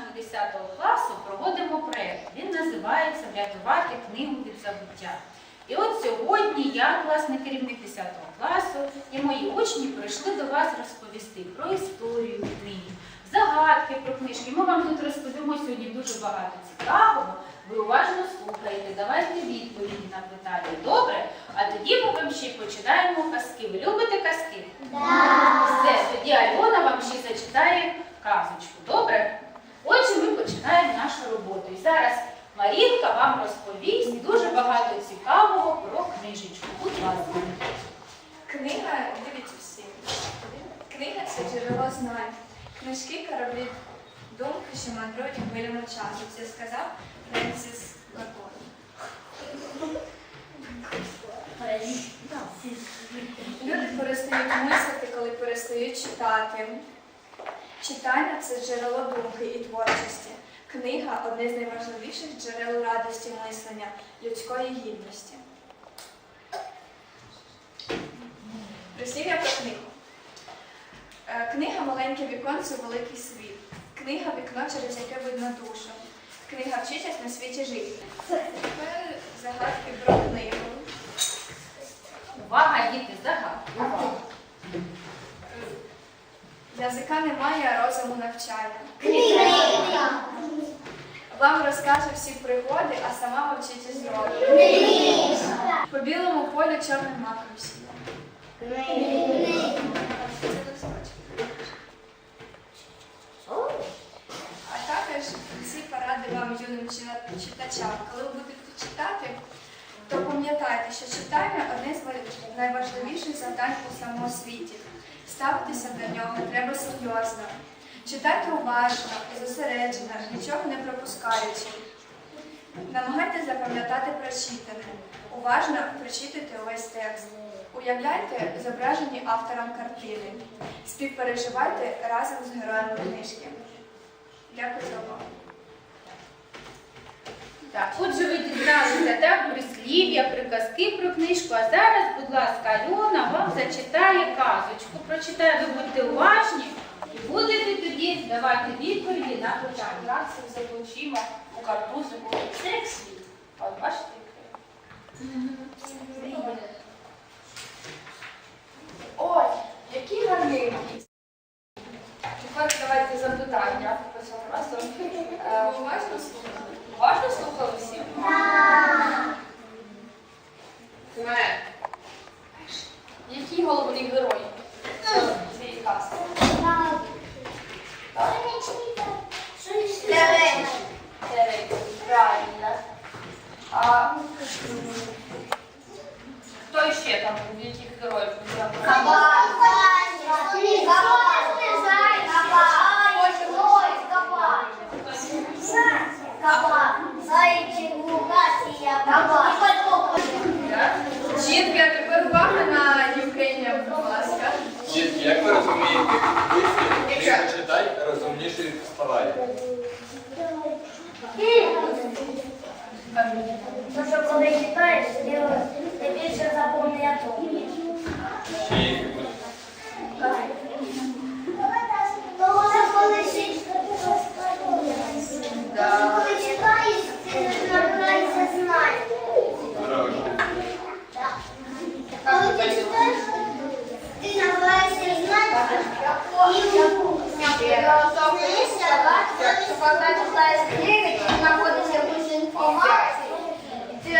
учнями 10 класу проводимо проєкт. Він називається Врятувати книгу від забуття. І от сьогодні я, класний керівник 10 класу, і мої учні прийшли до вас розповісти про історію книги, загадки про книжки. Ми вам тут розповімо сьогодні дуже багато цікавого. Ви уважно слухаєте, давайте відповіді на питання. Добре? А тоді ми вам ще починаємо казки. Ви любите казки? Все, тоді Альона вам ще зачитає казочку. Добре? Отже, ми починаємо нашу роботу. І зараз Марінка вам розповість дуже багато цікавого про книжечку. Будь ласка. Книга, дивіться всі. Книга це джерело знань. Книжки кораблі думки, що мандрують хвилями часу. Це сказав Френсіс Бакон. Люди перестають мислити, коли перестають читати. Читання це джерело думки і творчості. Книга одне з найважливіших джерел радості мислення, людської гідності. Прислів'я про книгу. Е, Книга маленьке віконце у великий світ. Книга вікно, через яке видно душу. Книга вчить на світі жити. Тепер загадки про книгу. Увага, діти, загадки. Увага. Язика немає, а розуму навчає. Вам розкаже всі пригоди, а сама мовчить із роду. По білому полю чорним маком листочок. А також ці поради вам юним читачам. Коли ви будете читати, то пам'ятайте, що читання одне з найважливіших завдань у самому світі. Ставитися до нього треба серйозно. Читайте уважно, зосереджено, нічого не пропускаючи. Намагайтесь запам'ятати прочитане. Уважно прочитайте увесь текст. Уявляйте зображені автором картини. Співпереживайте разом з героями книжки. Дякую за увагу. Так, отже, ви дізналися так, прислів'я, приказки про книжку. А зараз, будь ласка, Альона вам зачитає казочку. Прочитає, ви будьте уважні будете тоді давати відповіді на питання. Як це заключимо у картузику текст. От бачите? як Ой, які гарненькі. Тепер давайте запитання. Е, Уважно слухали? Уважно слухали всі? Там, був? яких героїв? Жінки, а тепер увага на Євгенія, будь ласка. Дітки, як ви розумієте, вислів «Більше читай, розумніше ставай. Тому що коли читаєш, ти, більше запам'ятовуєш. Шість. Тому що коли ще коли читаєш, ти набираєшся знань. Коли ти читаєш, ти набираєшся знань. І знаєш, коли читаєш книги, ти знаходиш якусь інформацію, ти